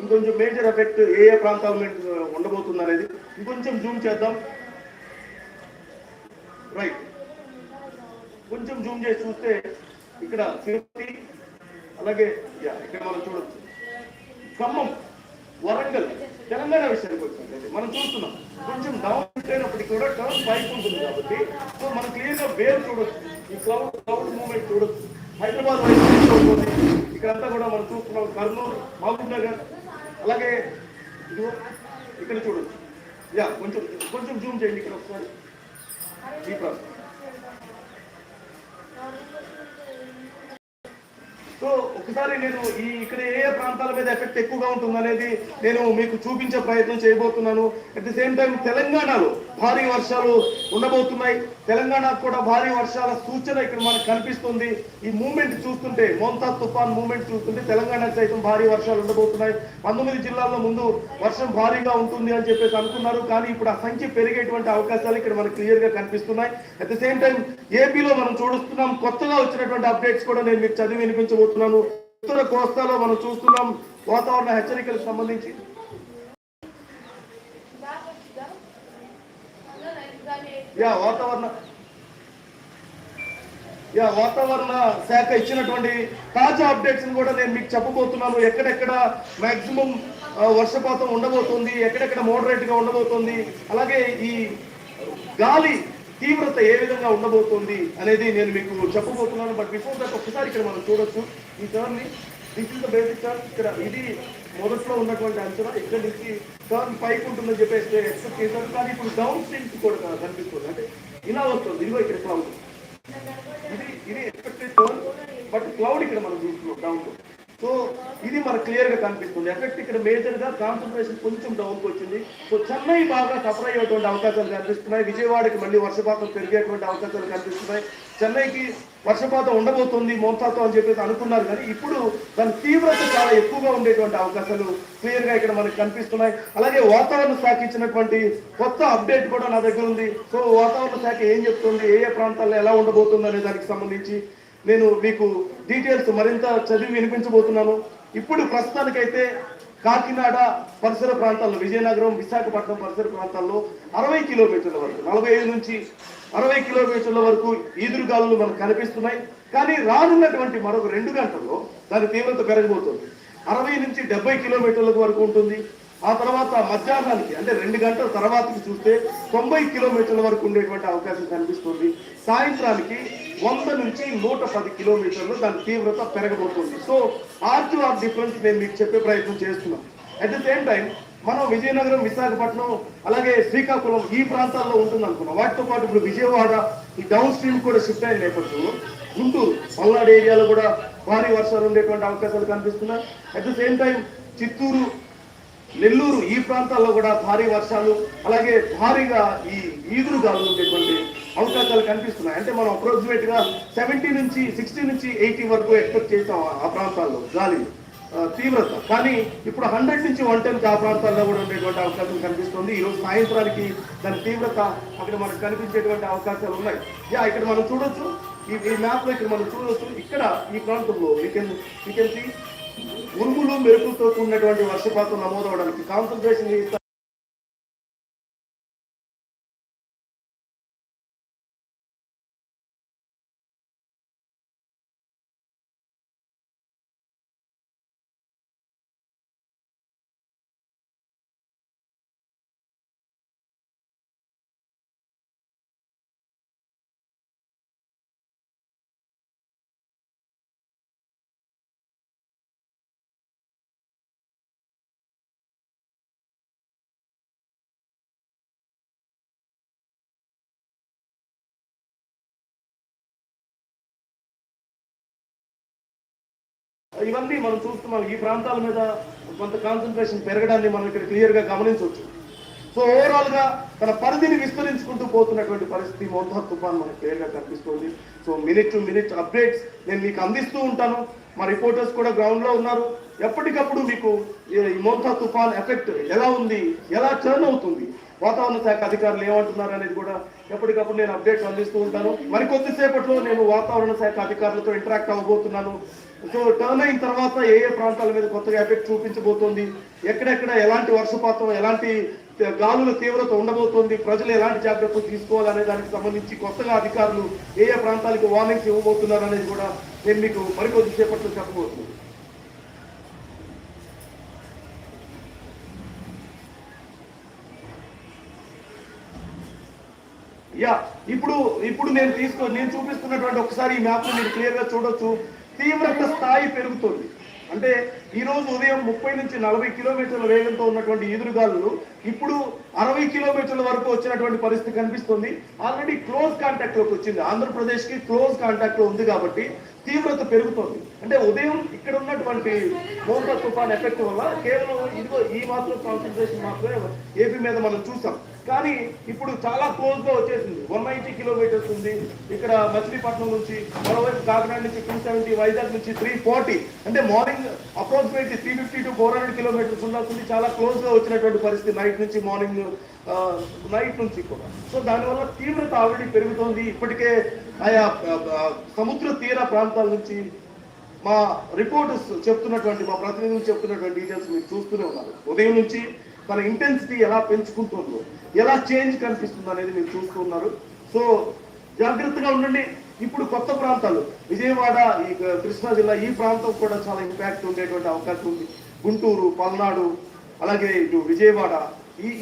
ఇంకొంచెం major effect ఏ ఏ ప్రాంతాల ఉండబోతుంది అనేది ఇంకొంచెం జూమ్ చేద్దాం. రైట్ కొంచెం జూమ్ చేసి చూస్తే ఇక్కడ తిరుపతి అలాగే ఇక్కడ మనం చూడొచ్చు. ఖమ్మం వరంగల్ తెలంగాణ విషయానికి వచ్చినట్లయితే మనం చూస్తున్నాం. కొంచెం డౌన్ అయినప్పటికీ కూడా టర్న్ పైకి ఉంటుంది కాబట్టి సో మనం క్లియర్గా వేరు చూడొచ్చు. ఈ క్లౌడ్ క్లౌడ్ మూమెంట్ చూడొచ్చు. హైదరాబాద్ వైపు ఇక్కడంతా కూడా మనం చూస్తున్నాం కర్నూలు మహబూబ్ నగర్ అలాగే ఇదిగో ఇక్కడ చూడొచ్చు యా కొంచెం కొంచెం జూమ్ చేయండి ఇక్కడ ఒకసారి. ఈ సో ఒకసారి నేను ఈ ఇక్కడ ఏ ఏ ప్రాంతాల మీద ఎఫెక్ట్ ఎక్కువగా ఉంటుంది అనేది నేను మీకు చూపించే ప్రయత్నం చేయబోతున్నాను. అట్ ది సేమ్ టైం తెలంగాణలో భారీ వర్షాలు ఉండబోతున్నాయి. తెలంగాణకు కూడా భారీ వర్షాల సూచన ఇక్కడ మనకు కనిపిస్తుంది. ఈ మూమెంట్ చూస్తుంటే మోంతా తుఫాన్ మూమెంట్ చూస్తుంటే తెలంగాణకు సైతం భారీ వర్షాలు ఉండబోతున్నాయి. పంతొమ్మిది జిల్లాల్లో ముందు వర్షం భారీగా ఉంటుంది అని చెప్పేసి అనుకున్నారు. కానీ ఇప్పుడు ఆ సంఖ్య పెరిగేటువంటి అవకాశాలు ఇక్కడ మనకు క్లియర్గా కనిపిస్తున్నాయి. అట్ ద సేమ్ టైం ఏపీలో మనం చూస్తున్నాం కొత్తగా వచ్చినటువంటి అప్డేట్స్ కూడా నేను మీకు చదివి వినిపించబోతున్నాను. ఉత్తర కోస్తాలో మనం చూస్తున్నాం వాతావరణ హెచ్చరికలకు సంబంధించి. యా వాతావరణ యా వాతావరణ శాఖ ఇచ్చినటువంటి తాజా అప్డేట్స్ కూడా నేను మీకు చెప్పబోతున్నాను. ఎక్కడెక్కడ మ్యాక్సిమం వర్షపాతం ఉండబోతుంది ఎక్కడెక్కడ మోడరేట్గా ఉండబోతుంది అలాగే ఈ గాలి తీవ్రత ఏ విధంగా ఉండబోతుంది అనేది నేను మీకు చెప్పబోతున్నాను. బట్ బిఫోర్ దట్ ఒక్కసారి ఇక్కడ మనం చూడొచ్చు. ఈ టర్న్ని this is the basic turn ఇక్కడ ఇది మొదట్లో ఉన్నటువంటి అంచనా ఇక్కడ నుంచి టర్న్ పైకి ఉంటుందని చెప్పేసి ఎక్స్పెక్ట్ చేశారు కానీ ఇప్పుడు డౌన్ స్ట్రీమ్స్ కూడా కనిపిస్తుంది అంటే ఇలా వస్తుంది. ఇదిగో ఇక్కడ క్లౌడ్ ఇది ఇది ఎక్స్పెక్టెడ్ టర్న్ బట్ క్లౌడ్ ఇక్కడ మనం చూస్తున్నాం డౌన్ సో ఇది మనకు క్లియర్గా కనిపిస్తుంది. ఎఫెక్ట్ ఇక్కడ మేజర్గా కాన్సన్ట్రేషన్ కొంచెం డౌన్కి వచ్చింది. సో చెన్నై బాగా సఫర్ అయ్యేటువంటి అవకాశాలు కనిపిస్తున్నాయి. విజయవాడకి మళ్ళీ వర్షపాతం పెరిగేటువంటి అవకాశాలు కనిపిస్తున్నాయి. చెన్నైకి వర్షపాతం ఉండబోతుంది మోతాతో అని చెప్పేసి అనుకున్నారు కానీ ఇప్పుడు దాని తీవ్రత చాలా ఎక్కువగా ఉండేటువంటి అవకాశాలు క్లియర్గా ఇక్కడ మనకు కనిపిస్తున్నాయి. అలాగే వాతావరణ శాఖ ఇచ్చినటువంటి కొత్త అప్డేట్ కూడా నా దగ్గర ఉంది. సో వాతావరణ శాఖ ఏం చెప్తుంది? ఏ ఏ ప్రాంతాల్లో ఎలా ఉండబోతుంది అనే దానికి సంబంధించి నేను మీకు డీటెయిల్స్ మరింత చదివి వినిపించబోతున్నాను. ఇప్పుడు ప్రస్తుతానికైతే కాకినాడ పరిసర ప్రాంతాల్లో విజయనగరం విశాఖపట్నం పరిసర ప్రాంతాల్లో అరవై కిలోమీటర్ల వరకు నలభై ఐదు నుంచి అరవై కిలోమీటర్ల వరకు ఈదురుగాలు మనకు కనిపిస్తున్నాయి. కానీ రానున్నటువంటి మరొక రెండు గంటల్లో దాని తీవ్రత పెరగబోతుంది. అరవై నుంచి డెబ్బై కిలోమీటర్ల వరకు ఉంటుంది. ఆ తర్వాత మధ్యాహ్నానికి అంటే రెండు గంటల తర్వాతకి చూస్తే తొంభై కిలోమీటర్ల వరకు ఉండేటువంటి అవకాశం కనిపిస్తుంది. సాయంత్రానికి వంద నుంచి నూట పది కిలోమీటర్లు దాని తీవ్రత పెరగబోతుంది. So R to R difference నేను మీకు చెప్పే ప్రయత్నం చేస్తున్నాను అట్ ద సేమ్ టైం మనం విజయనగరం విశాఖపట్నం అలాగే శ్రీకాకుళం ఈ ప్రాంతాల్లో ఉంటుంది అనుకున్నాం వాటితో పాటు ఇప్పుడు విజయవాడ ఈ డౌన్ స్ట్రీమ్ కూడా షిఫ్ట్ అయిన నేపథ్యంలో. గుంటూరు పల్నాడు ఏరియాలో కూడా భారీ వర్షాలు ఉండేటువంటి అవకాశాలు కనిపిస్తున్నాయి. At the same time Chittoor Nellore ఈ ప్రాంతాల్లో కూడా భారీ వర్షాలు అలాగే భారీగా ఈ ఈదురుగాలు ఉండేటువంటి అవకాశాలు కనిపిస్తున్నాయి. అంటే మనం అప్రోక్సిమేట్గా సెవెంటీ నుంచి సిక్స్టీ నుంచి ఎయిటీ వరకు ఎక్స్పెక్ట్ చేసాం ఆ- ప్రాంతాల్లో గాలి తీవ్రత. కానీ ఇప్పుడు హండ్రెడ్ నుంచి వన్ టెన్కి ఆ ప్రాంతాల్లో కూడా ఉండేటువంటి అవకాశం కనిపిస్తుంది. ఈ రోజు సాయంత్రానికి దాని తీవ్రత అక్కడ మనకు కనిపించేటువంటి అవకాశాలు ఉన్నాయి. యా ఇక్కడ మనం చూడొచ్చు. ఈ ఈ మ్యాప్లో ఇక్కడ మనం చూడొచ్చు. ఇక్కడ ఈ ప్రాంతంలో వీ కెన్ ఉరుములు మెరుపులతో కూడినటువంటి వర్షపాతం నమోదవడానికి కాన్సన్ట్రేషన్ ఇవన్నీ మనం చూస్తున్నాం ఈ ప్రాంతాల మీద కొంత కాన్సన్ట్రేషన్ పెరగడాన్ని మనం ఇక్కడ క్లియర్గా గమనించవచ్చు. సో ఓవరాల్గా తన పరిధిని విస్తరించుకుంటూ పోతున్నటువంటి పరిస్థితి మోతా తుఫాన్ మనకు క్లియర్గా కనిపిస్తుంది. So minute to minute updates నేను మీకు అందిస్తూ ఉంటాను. మా రిపోర్టర్స్ కూడా గ్రౌండ్లో ఉన్నారు. ఎప్పటికప్పుడు మీకు ఈ మోతా తుఫాన్ ఎఫెక్ట్ ఎలా ఉంది? ఎలా టర్న్ అవుతుంది? వాతావరణ శాఖ అధికారులు ఏమంటున్నారు అనేది కూడా ఎప్పటికప్పుడు నేను అప్డేట్స్ అందిస్తూ ఉంటాను. మరి కొద్దిసేపట్లో నేను వాతావరణ శాఖ అధికారులతో ఇంటరాక్ట్ అవ్వబోతున్నాను. సో టర్న్ అయిన తర్వాత ఏ ఏ ప్రాంతాల మీద కొత్తగా ఎఫెక్ట్ చూపించబోతోంది? ఎక్కడెక్కడ ఎలాంటి వర్షపాతం ఎలాంటి గాలుల తీవ్రత ఉండబోతోంది? ప్రజలు ఎలాంటి జాగ్రత్తలు తీసుకోవాలనే దానికి సంబంధించి కొత్తగా అధికారులు ఏ ఏ ప్రాంతాలకు వార్నింగ్స్ ఇవ్వబోతున్నారు అనేది కూడా నేను మీకు మరికొద్ది సేపట్లో చెప్పబోతున్నాను. యా ఇప్పుడు ఇప్పుడు నేను తీసుకో నేను చూపిస్తున్నటువంటి ఒకసారి ఈ మ్యాప్ మీరు క్లియర్గా చూడొచ్చు. తీవ్రత స్థాయి పెరుగుతుంది. అంటే ఈ రోజు ఉదయం ముప్పై నుంచి నలభై కిలోమీటర్ల వేగంతో ఉన్నటువంటి ఈదురుగాలు ఇప్పుడు అరవై కిలోమీటర్ల వరకు వచ్చినటువంటి పరిస్థితి కనిపిస్తుంది. ఆల్రెడీ క్లోజ్ కాంటాక్ట్లోకి వచ్చింది. ఆంధ్రప్రదేశ్కి క్లోజ్ కాంటాక్ట్లో ఉంది కాబట్టి తీవ్రత పెరుగుతోంది. అంటే ఉదయం ఇక్కడ ఉన్నటువంటి మోంటా తుఫాన్ ఎఫెక్ట్ వల్ల కేవలం ఇదిగో ఈ మాత్రం కాన్సన్ట్రేషన్ మాత్రమే ఏపీ మీద మనం చూసాం. కానీ ఇప్పుడు చాలా క్లోజ్గా వచ్చేసింది. వన్ నైన్టీ కిలోమీటర్స్ ఉంది. ఇక్కడ మచిలీపట్నం నుంచి మరోవైపు కాకినాడ నుంచి టూ సెవెంటీ వైజాగ్ నుంచి త్రీ ఫార్టీ అంటే morning approximately three fifty to four hundred kilometres ఉండాల్సింది చాలా క్లోజ్గా వచ్చినటువంటి పరిస్థితి నైట్ నుంచి మార్నింగ్ నైట్ నుంచి కూడా. సో దానివల్ల తీవ్రత ఆల్రెడీ పెరుగుతోంది. ఇప్పటికే ఆయా సముద్ర తీర ప్రాంతాల నుంచి మా రిపోర్టర్స్ చెప్తున్నటువంటి మా ప్రతినిధులు చెప్తున్నటువంటి డీటెయిల్స్ మీరు చూస్తూనే ఉన్నారు. ఉదయం నుంచి తన ఇంటెన్సిటీ ఎలా పెంచుకుంటుందో ఎలా చేంజ్ కనిపిస్తుంది అనేది మీరు చూస్తున్నారు సో జాగ్రత్తగా ఉండండి. ఇప్పుడు కొత్త ప్రాంతాలు విజయవాడ ఈ కృష్ణా జిల్లా ఈ ప్రాంతం కూడా చాలా ఇంపాక్ట్ ఉండేటువంటి అవకాశం ఉంది. గుంటూరు పల్నాడు అలాగే ఇటు విజయవాడ